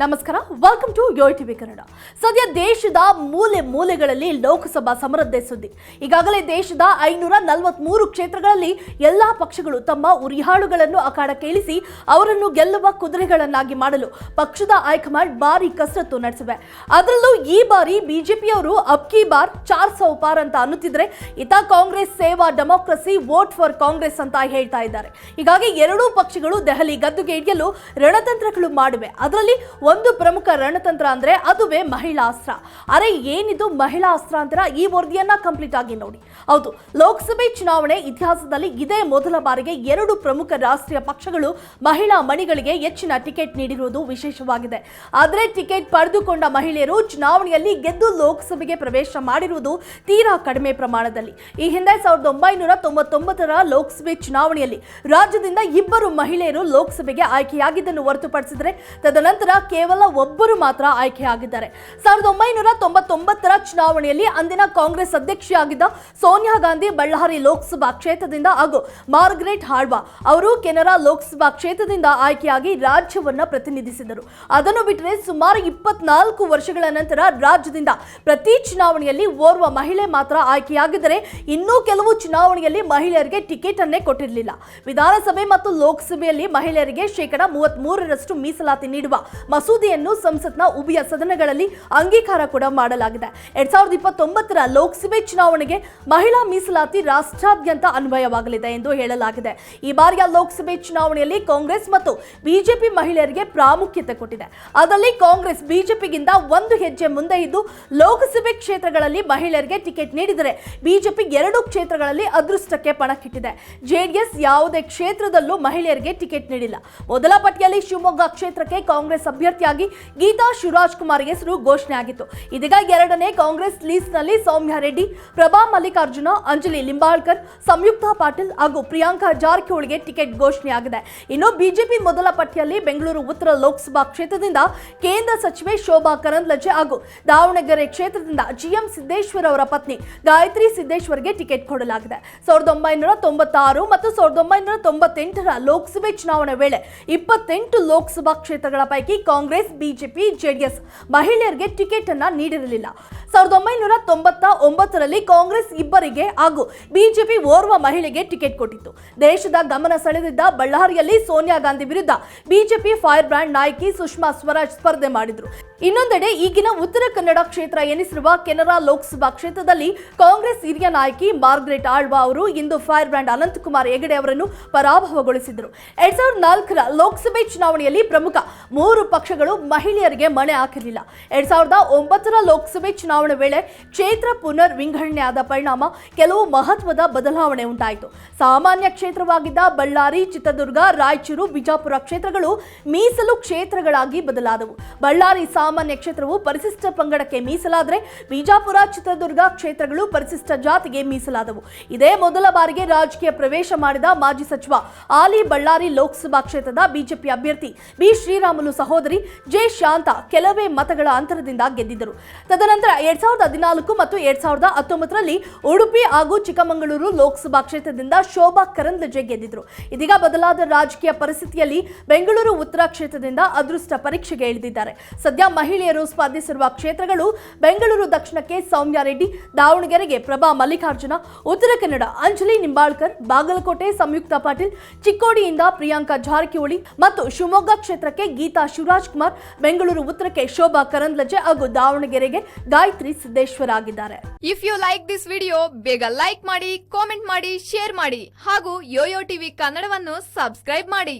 ನಮಸ್ಕಾರ. Welcome to Yoyo TV Kannada ಸದ್ಯ ದೇಶದ ಮೂಲೆ ಮೂಲೆಗಳಲ್ಲಿ ಲೋಕಸಭಾ ಸಮರದ್ದೇ ಸುದ್ದಿ. ಈಗಾಗಲೇ ದೇಶದ ಐನೂರ ನಲವತ್ಮೂರು ಕ್ಷೇತ್ರಗಳಲ್ಲಿ ಎಲ್ಲಾ ಪಕ್ಷಗಳು ತಮ್ಮ ಉರಿಹಾಳುಗಳನ್ನು ಅಖಾಡಕ್ಕೆ ಇಳಿಸಿ ಅವರನ್ನು ಗೆಲ್ಲುವ ಕುದುರೆಗಳನ್ನಾಗಿ ಮಾಡಲು ಪಕ್ಷದ ಹೈಕಮಾಂಡ್ ಭಾರಿ ಕಸರತ್ತು ನಡೆಸಿವೆ. ಅದರಲ್ಲೂ ಈ ಬಾರಿ ಬಿಜೆಪಿಯವರು ಅಬ್ಕಿ ಬಾರ್ ಚಾರ್ ಸೌ ಪಾರ್ ಅಂತ ಅನ್ನುತ್ತಿದ್ರೆ ಇತ ಕಾಂಗ್ರೆಸ್ ಸೇವಾ ಡೆಮೋಕ್ರಸಿ ವೋಟ್ ಫಾರ್ ಕಾಂಗ್ರೆಸ್ ಅಂತ ಹೇಳ್ತಾ ಇದ್ದಾರೆ. ಹೀಗಾಗಿ ಎರಡೂ ಪಕ್ಷಗಳು ದೆಹಲಿ ಗದ್ದುಗೆ ಇಡಿಯಲು ರಣತಂತ್ರಗಳು ಮಾಡಿವೆ. ಅದರಲ್ಲಿ ಒಂದು ಪ್ರಮುಖ ರಣತಂತ್ರ ಅಂದ್ರೆ ಅದುವೇ ಮಹಿಳಾ ಅಸ್ತ್ರ. ಅರೆ, ಏನಿದು ಮಹಿಳಾ ಅಸ್ತ್ರ ಅಂತೀರಾ? ಈ ವರದಿಯನ್ನ ಕಂಪ್ಲೀಟ್ ಆಗಿ ನೋಡಿ. ಹೌದು, ಲೋಕಸಭೆ ಚುನಾವಣೆ ಇತಿಹಾಸದಲ್ಲಿ ಇದೇ ಮೊದಲ ಬಾರಿಗೆ ಎರಡು ಪ್ರಮುಖ ರಾಷ್ಟ್ರೀಯ ಪಕ್ಷಗಳು ಮಹಿಳಾ ಮಣಿಗಳಿಗೆ ಹೆಚ್ಚಿನ ಟಿಕೆಟ್ ನೀಡಿರುವುದು ವಿಶೇಷವಾಗಿದೆ. ಆದರೆ, ಟಿಕೆಟ್ ಪಡೆದುಕೊಂಡ ಮಹಿಳೆಯರು ಚುನಾವಣೆಯಲ್ಲಿ ಗೆದ್ದು ಲೋಕಸಭೆಗೆ ಪ್ರವೇಶ ಮಾಡಿರುವುದು ತೀರಾ ಕಡಿಮೆ ಪ್ರಮಾಣದಲ್ಲಿ. ಈ ಹಿಂದೆ ಸಾವಿರದ ಒಂಬೈನೂರ ತೊಂಬತ್ತೊಂಬತ್ತರ ಲೋಕಸಭೆ ಚುನಾವಣೆಯಲ್ಲಿ ರಾಜ್ಯದಿಂದ ಇಬ್ಬರು ಮಹಿಳೆಯರು ಲೋಕಸಭೆಗೆ ಆಯ್ಕೆಯಾಗಿದ್ದನ್ನು ಹೊರತುಪಡಿಸಿದರೆ, ತದನಂತರ ಕೇವಲ ಒಬ್ಬರು ಮಾತ್ರ ಆಯ್ಕೆಯಾಗಿದ್ದಾರೆ ಸಾವಿರದ ಒಂಬೈನೂರ ತೊಂಬತ್ತೊಂಬತ್ತರ ಚುನಾವಣೆಯಲ್ಲಿ ಅಂದಿನ ಕಾಂಗ್ರೆಸ್ ಅಧ್ಯಕ್ಷೆಯಾಗಿದ್ದ ಸೋನಿಯಾ ಗಾಂಧಿ ಬಳ್ಳಾರಿ ಲೋಕಸಭಾ ಕ್ಷೇತ್ರದಿಂದ ಹಾಗೂ ಮಾರ್ಗ್ರೆಟ್ ಹಾಳ್ವಾ ಅವರು ಕೆನರಾ ಲೋಕಸಭಾ ಕ್ಷೇತ್ರದಿಂದ ಆಯ್ಕೆಯಾಗಿ ರಾಜ್ಯವನ್ನ ಪ್ರತಿನಿಧಿಸಿದರು. ಅದನ್ನು ಬಿಟ್ಟರೆ ಸುಮಾರು ಇಪ್ಪತ್ನಾಲ್ಕು ವರ್ಷಗಳ ನಂತರ ರಾಜ್ಯದಿಂದ ಪ್ರತಿ ಚುನಾವಣೆಯಲ್ಲಿ ಓರ್ವ ಮಹಿಳೆ ಮಾತ್ರ ಆಯ್ಕೆಯಾಗಿದ್ದರೆ ಇನ್ನೂ ಕೆಲವು ಚುನಾವಣೆಯಲ್ಲಿ ಮಹಿಳೆಯರಿಗೆ ಟಿಕೆಟ್ ಅನ್ನೇ ಕೊಟ್ಟಿರಲಿಲ್ಲ. ವಿಧಾನಸಭೆ ಮತ್ತು ಲೋಕಸಭೆಯಲ್ಲಿ ಮಹಿಳೆಯರಿಗೆ ಶೇಕಡಾ ಮೂವತ್ತ್ ಮೂರರಷ್ಟು ಮೀಸಲಾತಿ ನೀಡುವ ಮಸೂದೆಯನ್ನು ಸಂಸತ್ನ ಉಭಯ ಸದನಗಳಲ್ಲಿ ಅಂಗೀಕಾರ ಕೂಡ ಮಾಡಲಾಗಿದೆ. ಎರಡ್ ಸಾವಿರದ ಇಪ್ಪತ್ತೊಂಬತ್ತರ ಲೋಕಸಭೆ ಚುನಾವಣೆಗೆ ಮಹಿಳಾ ಮೀಸಲಾತಿ ರಾಷ್ಟ್ರಾದ್ಯಂತ ಅನ್ವಯವಾಗಲಿದೆ ಎಂದು ಹೇಳಲಾಗಿದೆ. ಈ ಬಾರಿಯ ಲೋಕಸಭೆ ಚುನಾವಣೆಯಲ್ಲಿ ಕಾಂಗ್ರೆಸ್ ಮತ್ತು ಬಿಜೆಪಿ ಮಹಿಳೆಯರಿಗೆ ಪ್ರಾಮುಖ್ಯತೆ ಕೊಟ್ಟಿದೆ. ಅದರಲ್ಲಿ ಕಾಂಗ್ರೆಸ್ ಬಿಜೆಪಿಗಿಂತ ಒಂದು ಹೆಜ್ಜೆ ಮುಂದೆ ಇದ್ದು, ಲೋಕಸಭೆ ಕ್ಷೇತ್ರಗಳಲ್ಲಿ ಮಹಿಳೆಯರಿಗೆ ಟಿಕೆಟ್ ನೀಡಿದರೆ ಬಿಜೆಪಿ ಎರಡು ಕ್ಷೇತ್ರಗಳಲ್ಲಿ ಅದೃಷ್ಟಕ್ಕೆ ಪಣಕ್ಕಿಟ್ಟಿದೆ. ಜೆಡಿಎಸ್ ಯಾವುದೇ ಕ್ಷೇತ್ರದಲ್ಲೂ ಮಹಿಳೆಯರಿಗೆ ಟಿಕೆಟ್ ನೀಡಿಲ್ಲ. ಮೊದಲ ಪಟ್ಟಿಯಲ್ಲಿ ಶಿವಮೊಗ್ಗ ಕ್ಷೇತ್ರಕ್ಕೆ ಕಾಂಗ್ರೆಸ್ ಅಭ್ಯರ್ಥಿಯಾಗಿ ಗೀತಾ ಶಿವರಾಜ್ ಕುಮಾರ್ ಹೆಸರು ಘೋಷಣೆ ಆಗಿತ್ತು. ಇದೀಗ ಎರಡನೇ ಕಾಂಗ್ರೆಸ್ ಲೀಸ್ಟ್ನಲ್ಲಿ ಸೌಮ್ಯ ರೆಡ್ಡಿ, ಪ್ರಭಾ ಮಲ್ಲಿಕಾರ್ಜುನ, ಅಂಜಲಿ ಲಿಂಬಾಳ್ಕರ್, ಸಂಯುಕ್ತಾ ಪಾಟೀಲ್ ಹಾಗೂ ಪ್ರಿಯಾಂಕಾ ಜಾರಕಿಹೊಳಿಗೆ ಟಿಕೆಟ್ ಘೋಷಣೆಯಾಗಿದೆ ಇನ್ನು ಬಿಜೆಪಿ ಮೊದಲ ಪಟ್ಟಿಯಲ್ಲಿ ಬೆಂಗಳೂರು ಉತ್ತರ ಲೋಕಸಭಾ ಕ್ಷೇತ್ರದಿಂದ ಕೇಂದ್ರ ಸಚಿವೆ ಶೋಭಾ ಕರಂದ್ಲಜೆ ಹಾಗೂ ದಾವಣಗೆರೆ ಕ್ಷೇತ್ರದಿಂದ ಜಿಎಂ ಸಿದ್ದೇಶ್ವರ್ ಅವರ ಪತ್ನಿ ಗಾಯತ್ರಿ ಸಿದ್ದೇಶ್ವರ್ಗೆ ಟಿಕೆಟ್ ಕೊಡಲಾಗಿದೆ. ಸಾವಿರದ ಒಂಬೈನೂರ ತೊಂಬತ್ತಾರು ಮತ್ತು ಸಾವಿರದ ಒಂಬೈನೂರ ತೊಂಬತ್ತೆಂಟರ ಲೋಕಸಭೆ ಚುನಾವಣೆ ವೇಳೆ ಇಪ್ಪತ್ತೆಂಟು ಲೋಕಸಭಾ ಕ್ಷೇತ್ರಗಳ ಪೈಕಿ ಕಾಂಗ್ರೆಸ್ ಬಿಜೆಪಿ, ಜೆಡಿಎಸ್ ಮಹಿಳೆಯರಿಗೆ ಟಿಕೆಟ್ ಅನ್ನ ನೀಡಿರಲಿಲ್ಲ. ಸಾವಿರದ ಒಂಬೈನೂರ ತೊಂಬತ್ತ ಒಂಬತ್ತರಲ್ಲಿ ಕಾಂಗ್ರೆಸ್ ಇಬ್ಬರಿಗೆ ಹಾಗೂ ಬಿಜೆಪಿ ಓರ್ವ ಮಹಿಳೆಗೆ ಟಿಕೆಟ್ ಕೊಟ್ಟಿತ್ತು. ದೇಶದ ಗಮನ ಸೆಳೆದಿದ್ದ ಬಳ್ಳಾರಿಯಲ್ಲಿ ಸೋನಿಯಾ ಗಾಂಧಿ ವಿರುದ್ಧ ಬಿಜೆಪಿ ಫೈರ್ ಬ್ರ್ಯಾಂಡ್ ನಾಯಕಿ ಸುಷ್ಮಾ ಸ್ವರಾಜ್ ಸ್ಪರ್ಧೆ ಮಾಡಿದ್ರು. ಇನ್ನೊಂದೆಡೆ ಈಗಿನ ಉತ್ತರ ಕನ್ನಡ ಕ್ಷೇತ್ರ ಎನಿಸಿರುವ ಕೆನರಾ ಲೋಕಸಭಾ ಕ್ಷೇತ್ರದಲ್ಲಿ ಕಾಂಗ್ರೆಸ್ ಹಿರಿಯ ನಾಯಕಿ ಮಾರ್ಗ್ರೆಟ್ ಆಳ್ವಾ ಅವರು ಇಂದು ಫೈರ್ ಬ್ರ್ಯಾಂಡ್ ಅನಂತಕುಮಾರ್ ಹೆಗಡೆ ಅವರನ್ನು ಪರಾಭವಗೊಳಿಸಿದರು. ಎರಡ್ ಸಾವಿರದ ನಾಲ್ಕರ ಲೋಕಸಭೆ ಚುನಾವಣೆಯಲ್ಲಿ ಪ್ರಮುಖ ಮೂರು ಪಕ್ಷಗಳು ಮಹಿಳೆಯರಿಗೆ ಮಣೆ ಹಾಕಿರಲಿಲ್ಲ. ಎರಡ್ ಸಾವಿರದ ಒಂಬತ್ತರ ಲೋಕಸಭೆ ಚುನಾವಣೆ ವೇಳೆ ಕ್ಷೇತ್ರ ಪುನರ್ ಆದ ಪರಿಣಾಮ ಕೆಲವು ಮಹತ್ವದ ಬದಲಾವಣೆ ಉಂಟಾಯಿತು. ಸಾಮಾನ್ಯ ಕ್ಷೇತ್ರವಾಗಿದ್ದ ಬಳ್ಳಾರಿ, ಚಿತ್ರದುರ್ಗ, ರಾಯಚೂರು, ಬಿಜಾಪುರ ಕ್ಷೇತ್ರಗಳು ಮೀಸಲು ಕ್ಷೇತ್ರಗಳಾಗಿ ಬದಲಾದವು. ಬಳ್ಳಾರಿ ಸಾಮಾನ್ಯ ಕ್ಷೇತ್ರವು ಪರಿಶಿಷ್ಟ ಪಂಗಡಕ್ಕೆ ಮೀಸಲಾದರೆ ಬಿಜಾಪುರ, ಚಿತ್ರದುರ್ಗ ಕ್ಷೇತ್ರಗಳು ಪರಿಶಿಷ್ಟ ಜಾತಿಗೆ ಮೀಸಲಾದವು. ಇದೇ ಮೊದಲ ಬಾರಿಗೆ ರಾಜಕೀಯ ಪ್ರವೇಶ ಮಾಡಿದ ಮಾಜಿ ಸಚಿವ ಆಲಿ ಬಳ್ಳಾರಿ ಲೋಕಸಭಾ ಕ್ಷೇತ್ರದ ಬಿಜೆಪಿ ಅಭ್ಯರ್ಥಿ ಬಿ. ಶ್ರೀರಾಮುಲು ಸಹೋದರಿ ಜೆ ಶಾಂತ ಕೆಲವೇ ಮತಗಳ ಅಂತರದಿಂದ ಗೆದ್ದಿದ್ದರು. ತದನಂತರ ಎರಡ್ ಸಾವಿರದ ಹದಿನಾಲ್ಕು ಮತ್ತು ಎರಡ್ ಸಾವಿರದ ಹತ್ತೊಂಬತ್ತರಲ್ಲಿ ಉಡುಪಿ ಹಾಗೂ ಚಿಕ್ಕಮಗಳೂರು ಲೋಕಸಭಾ ಕ್ಷೇತ್ರದಿಂದ ಶೋಭಾ ಕರಂದ್ಲಜೆ ಗೆದ್ದಿದ್ರು ಇದೀಗ ಬದಲಾದ ರಾಜಕೀಯ ಪರಿಸ್ಥಿತಿಯಲ್ಲಿ ಬೆಂಗಳೂರು ಉತ್ತರ ಕ್ಷೇತ್ರದಿಂದ ಅದೃಷ್ಟ ಪರೀಕ್ಷೆಗೆ ಇಳಿದಿದ್ದಾರೆ. ಸದ್ಯ ಮಹಿಳೆಯರು ಸ್ಪರ್ಧಿಸಿರುವ ಕ್ಷೇತ್ರಗಳು ಬೆಂಗಳೂರು ದಕ್ಷಿಣಕ್ಕೆ ಸೌಮ್ಯ ರೆಡ್ಡಿ, ದಾವಣಗೆರೆಗೆ ಪ್ರಭಾ ಮಲ್ಲಿಕಾರ್ಜುನ, ಉತ್ತರ ಕನ್ನಡ ಅಂಜಲಿ ನಿಂಬಾಳ್ಕರ್, ಬಾಗಲಕೋಟೆ ಸಂಯುಕ್ತ ಪಾಟೀಲ್, ಚಿಕ್ಕೋಡಿಯಿಂದ ಪ್ರಿಯಾಂಕಾ ಜಾರಕಿಹೊಳಿ ಮತ್ತು ಶಿವಮೊಗ್ಗ ಕ್ಷೇತ್ರಕ್ಕೆ ಗೀತಾ ಶಿವರಾಜ್ ಕುಮಾರ್ ಬೆಂಗಳೂರು ಉತ್ತರಕ್ಕೆ ಶೋಭಾ ಕರಂದ್ಲಜೆ ಹಾಗೂ ದಾವಣಗೆರೆಗೆ ಗಾಯತ್ರಿ ಸಿದ್ದೇಶ್ವರ್ ಆಗಿದ್ದಾರೆ. If you like this video ಬೇಗ ಲೈಕ್ ಮಾಡಿ ಕಾಮೆಂಟ್ ಮಾಡಿ ಶೇರ್ ಮಾಡಿ ಹಾಗೂ ಯೋಯೋ ಟಿವಿ ಕನ್ನಡವನ್ನು ಸಬ್ಸ್ಕ್ರೈಬ್ ಮಾಡಿ.